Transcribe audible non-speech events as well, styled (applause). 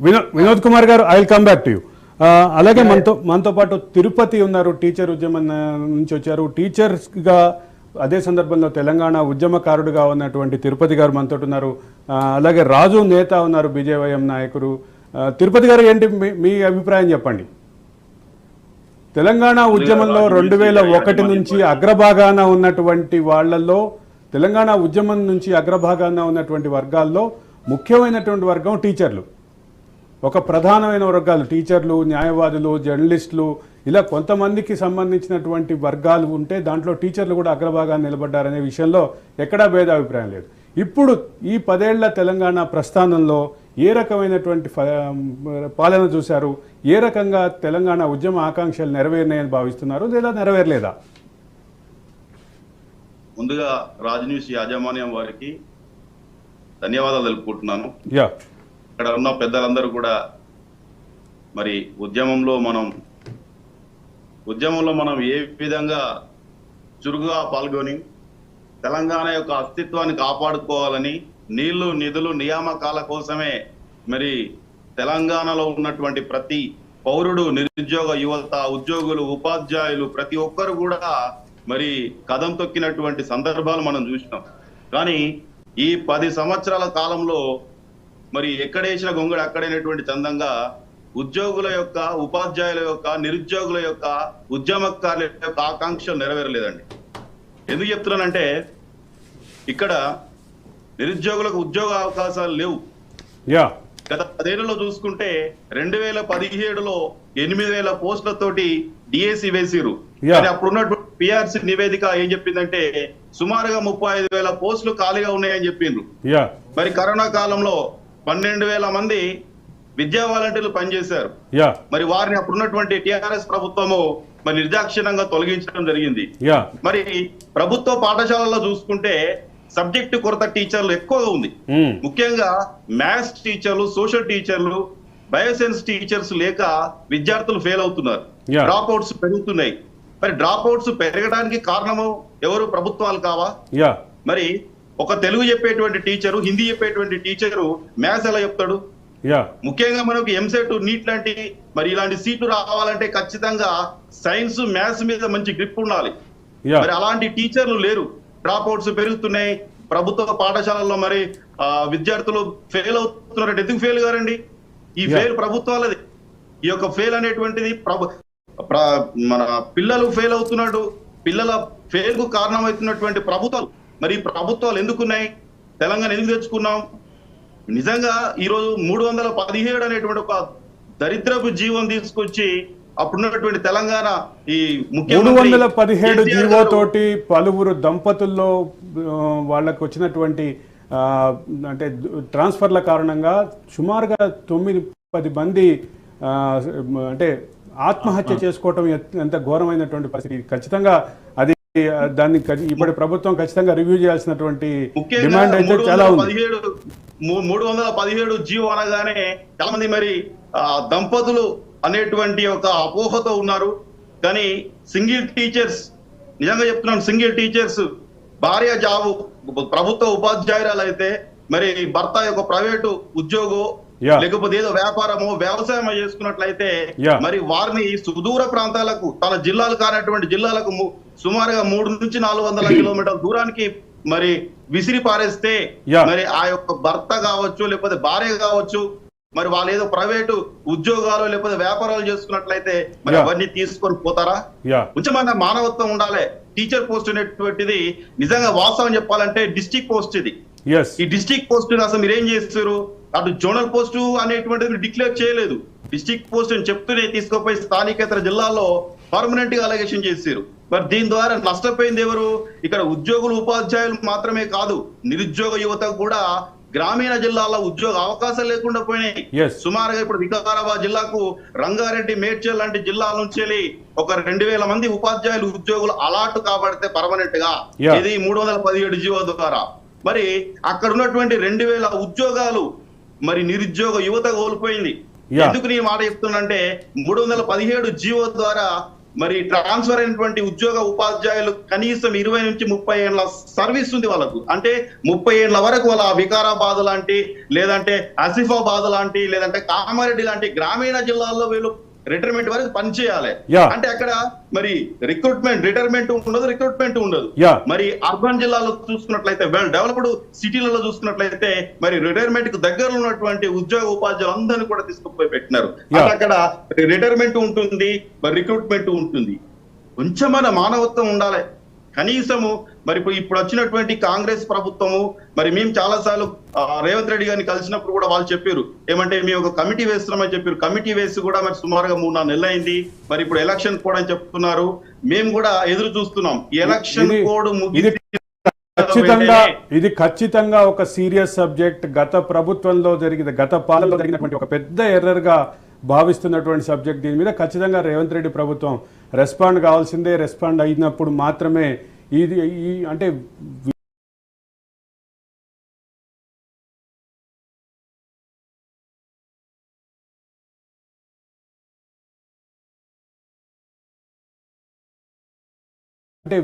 Vinod Vinod Kumar garu I will come back to you అలాగే మనతో మనతో పాటు తిరుపతి ఉన్నారు టీచర్ ఉద్యమం నుంచి వచ్చారు. టీచర్స్గా అదే సందర్భంలో తెలంగాణ ఉద్యమకారుడుగా ఉన్నటువంటి తిరుపతి గారు మనతో ఉన్నారు. అలాగే రాజు నేత ఉన్నారు బీజేవైఎం నాయకుడు. తిరుపతి గారు ఏంటి మీ- మీ అభిప్రాయం చెప్పండి? తెలంగాణ ఉద్యమంలో రెండు వేల ఒకటి నుంచి అగ్రభాగాన ఉన్నటువంటి వాళ్ళల్లో తెలంగాణ ఉద్యమం నుంచి అగ్రభాగాన ఉన్నటువంటి వర్గాల్లో ముఖ్యమైనటువంటి వర్గం టీచర్లు. ఒక ప్రధానమైన వర్గాలు టీచర్లు న్యాయవాదులు జర్నలిస్టులు ఇలా కొంతమందికి సంబంధించినటువంటి వర్గాలు ఉంటే దాంట్లో టీచర్లు కూడా అగ్రభాగాన్ని నిలబడ్డారనే విషయంలో ఎక్కడా భేదాభిప్రాయం లేదు. ఇప్పుడు ఈ పదేళ్ళ తెలంగాణ ప్రస్థానంలో ఏ రకమైనటువంటి పాలన చూశారు? ఏ రకంగా తెలంగాణ ఉద్యమ ఆకాంక్షలు నెరవేరినాయని భావిస్తున్నారు లేదా నెరవేరలేదా? ముందుగా రాజ్ న్యూస్ యాజమాన్యం వారికి ధన్యవాదాలు తెలుపుకుంటున్నాను. యా. ఇక్కడ ఉన్న పెద్దలందరూ కూడా మరి ఉద్యమంలో మనం ఉద్యమంలో మనం ఏ విధంగా చురుకుగా పాల్గొని తెలంగాణ యొక్క అస్తిత్వాన్ని కాపాడుకోవాలని నీళ్ళు నిధులు నియామకాల కోసమే మరి తెలంగాణలో ఉన్నటువంటి ప్రతి పౌరుడు నిరుద్యోగ యువత ఉద్యోగులు ఉపాధ్యాయులు ప్రతి ఒక్కరు కూడా మరి కదం తొక్కినటువంటి సందర్భాలు మనం చూసినాం. కానీ ఈ పది సంవత్సరాల కాలంలో మరి ఎక్కడేసిన గొంగడు అక్కడైనటువంటి చందంగా ఉద్యోగుల యొక్క ఉపాధ్యాయుల యొక్క నిరుద్యోగుల యొక్క ఉద్యమకారుల యొక్క ఆకాంక్షలు నెరవేరలేదండి. ఎందుకు చెప్తున్నానంటే ఇక్కడ నిరుద్యోగులకు ఉద్యోగ అవకాశాలు లేవు. గత పదేళ్ళలో చూసుకుంటే రెండు వేల పదిహేడులో ఎనిమిది వేల పోస్టులతోటి డిఎస్సి వేసిరు. కానీ అప్పుడున్నటువంటి పిఆర్సి నివేదిక ఏం చెప్పిందంటే సుమారుగా ముప్పై ఐదు వేల పోస్టులు ఖాళీగా ఉన్నాయని చెప్పిండ్రు. మరి కరోనా కాలంలో పన్నెండు వేల మంది విద్యా వాలంటీర్లు పనిచేశారు. మరి వారిని అప్పుడున్నటువంటి టిఆర్ఎస్ ప్రభుత్వము మరి నిర్దాక్షిణ్యంగా తొలగించడం జరిగింది. మరి ప్రభుత్వ పాఠశాలలో చూసుకుంటే సబ్జెక్టు కొరత టీచర్లు ఎక్కువగా ఉంది. ముఖ్యంగా మ్యాథ్స్ టీచర్లు సోషల్ టీచర్లు బయోసైన్స్ టీచర్స్ లేక విద్యార్థులు ఫెయిల్ అవుతున్నారు. డ్రాప్ అవుట్స్ పెరుగుతున్నాయి. మరి డ్రాప్ అవుట్స్ పెరగడానికి కారణము ఎవరు? ప్రభుత్వాలు కావా? మరి ఒక తెలుగు చెప్పేటువంటి టీచరు హిందీ చెప్పేటువంటి టీచరు మ్యాథ్స్ ఎలా చెప్తాడు? ముఖ్యంగా మనకు ఎంసెట్ నీట్ లాంటి మరి ఇలాంటి సీట్లు రావాలంటే ఖచ్చితంగా సైన్స్ మ్యాథ్స్ మీద మంచి గ్రిప్ ఉండాలి. మరి అలాంటి టీచర్లు లేరు. డ్రాప్ అవుట్స్ పెరుగుతున్నాయి. ప్రభుత్వ పాఠశాలల్లో మరి ఆ, విద్యార్థులు ఫెయిల్ అవుతున్నారు ఎందుకు ఫెయిల్ గారండి ఈ. ఫెయిల్ ప్రభుత్వాలది. ఈ యొక్క ఫెయిల్ అనేటువంటిది ప్రభు ప్ర- మన పిల్లలు ఫెయిల్ అవుతున్నాడు. పిల్లల ఫెయిల్కు కారణమవుతున్నటువంటి ప్రభుత్వాలు. మరి ప్రభుత్వాలు ఎందుకున్నాయి? తెలంగాణ ఎందుకు తెచ్చుకున్నాం? నిజంగా ఈ రోజు మూడు వందల పదిహేడు అనేటువంటి ఒక దరిద్రపు జీవం తీసుకొచ్చి అప్పుడున్నటువంటి తెలంగాణ ఈ మూడు వందల పదిహేడు కేసీఆర్ జీవో గారు- తోటి పలువురు దంపతుల్లో వాళ్ళకు వచ్చినటువంటి ఆ, అంటే ట్రాన్స్ఫర్ల కారణంగా సుమారుగా తొమ్మిది పది మంది ఆ, అంటే ఆత్మహత్య చేసుకోవటం ఎత్- ఘోరమైనటువంటి పరిస్థితి. ఖచ్చితంగా దాన్ని ఇప్పటి ప్రభుత్వం ఖచ్చితంగా రివ్యూ చేయాల్సినటువంటి డిమాండ్ అయితే చాలా ఉంది మూడు వందల పదిహేడు జీవో అనగానే చాలా మంది మరి దంపతులు అనేటువంటి ఒక అపోహతో ఉన్నారు కానీ సింగిల్ టీచర్స్ నిజంగా చెప్తున్నాను సింగిల్ టీచర్స్ భార్య జాబు ప్రభుత్వ ఉపాధ్యాయురాలు అయితే మరి భర్త యొక్క ప్రైవేటు ఉద్యోగం. లేకపోతే ఏదో వ్యాపారమో వ్యవసాయం చేసుకున్నట్లయితే. మరి వారిని సుదూర ప్రాంతాలకు తన జిల్లాలు కానటువంటి జిల్లాలకు సుమారుగా మూడు నుంచి నాలుగు వందల (clears throat) కిలోమీటర్ల దూరానికి మరి విసిరి పారేస్తే. మరి ఆ యొక్క భర్త కావచ్చు లేకపోతే భార్య కావచ్చు మరి వాళ్ళు ఏదో ప్రైవేటు ఉద్యోగాలు లేకపోతే వ్యాపారాలు చేసుకున్నట్లయితే మరి. అవన్నీ తీసుకొని పోతారా? కొంచెమైనా మానవత్వం ఉండాలి. టీచర్ పోస్ట్ అనేటువంటిది నిజంగా వాస్తవం చెప్పాలంటే డిస్టిక్ పోస్ట్ ఇది. ఈ డిస్టిక్ పోస్ట్ అసలు మీరు ఏం చేస్తారు అటు జోనల్ పోస్ట్ అనేటువంటిది డిక్లేర్ చేయలేదు. డిస్టిక్ పోస్ట్ అని చెప్తూనే తీసుకుపోయి స్థానికేతర జిల్లాల్లో పర్మనెంట్గా అలగేషన్ చేశారు. మరి దీని ద్వారా నష్టపోయింది ఎవరు? ఇక్కడ ఉద్యోగులు ఉపాధ్యాయులు మాత్రమే కాదు నిరుద్యోగ యువతకు కూడా గ్రామీణ జిల్లాల్లో ఉద్యోగ అవకాశాలు లేకుండా పోయినాయి. సుమారుగా ఇప్పుడు వికారాబాద్ జిల్లాకు రంగారెడ్డి మేడ్చల్ లాంటి జిల్లాల నుంచి ఒక రెండు వేల మంది ఉపాధ్యాయులు ఉద్యోగులు అలాట్ కాబడితే పర్మనెంట్గా. ఇది మూడు వందల పదిహేడు జీవో ద్వారా. మరి అక్కడ ఉన్నటువంటి రెండు వేల ఉద్యోగాలు మరి నిరుద్యోగ యువత కోల్పోయింది. ఎందుకు నేను మాట చెప్తున్నానంటే మూడు వందల పదిహేడు జీవో ద్వారా మరి ట్రాన్స్ఫర్ అయినటువంటి ఉద్యోగ ఉపాధ్యాయులు కనీసం ఇరవై నుంచి ముప్పై ఏళ్ళ సర్వీస్ ఉంది వాళ్ళకు అంటే ముప్పై ఏళ్ళ వరకు వాళ్ళ వికారాబాద్ లాంటి లేదంటే ఆసిఫాబాద్ లాంటి లేదంటే కామారెడ్డి లాంటి గ్రామీణ జిల్లాల్లో వీళ్ళు రిటైర్మెంట్ వరకు పనిచేయాలి Yeah. అంటే అక్కడ మరి రిక్రూట్మెంట్ రిటైర్మెంట్ ఉండదు రిక్రూట్మెంట్ ఉండదు. మరి అర్బన్ జిల్లాలో చూసుకున్నట్లయితే వెల్ డెవలప్డ్ సిటీలలో చూసుకున్నట్లయితే మరి రిటైర్మెంట్కు దగ్గరలో ఉన్నటువంటి ఉద్యోగ ఉపాధ్యాయులు అందరినీ కూడా తీసుకుపోయి పెట్టినారు. అక్కడ రిటైర్మెంట్ ఉంటుంది మరి రిక్రూట్మెంట్ ఉంటుంది. కొంచెమైన మానవత్వం ఉండాలి. కనీసము మరి ఇప్పుడు ఇప్పుడు వచ్చినటువంటి కాంగ్రెస్ ప్రభుత్వము మరి మేము చాలా సార్లు రేవంత్ రెడ్డి గారిని కలిసినప్పుడు కూడా వాళ్ళు చెప్పారు. ఏమంటే మేము ఒక కమిటీ వేస్తున్నామని చెప్పారు. కమిటీ వేసి కూడా మరి సుమారుగా మూడు నాలుగు నెలలు అయింది. మరి ఇప్పుడు ఎలక్షన్ కూడా అని చెప్తున్నారు. మేము కూడా ఎదురు చూస్తున్నాం. ఎలక్షన్ కోడ్ ఖచ్చితంగా ఇది ఖచ్చితంగా ఒక సీరియస్ సబ్జెక్ట్. గత ప్రభుత్వంలో జరిగిన గత పాలనలో జరిగినటువంటి ఒక పెద్ద ఎర్రర్గా భావిస్తున్నటువంటి సబ్జెక్ట్ దీని మీద ఖచ్చితంగా రేవంత్ రెడ్డి ప్రభుత్వం రెస్పాండ్ కావాల్సిందే. రెస్పాండ్ అయినప్పుడు మాత్రమే ఇది ఈ అంటే అంటే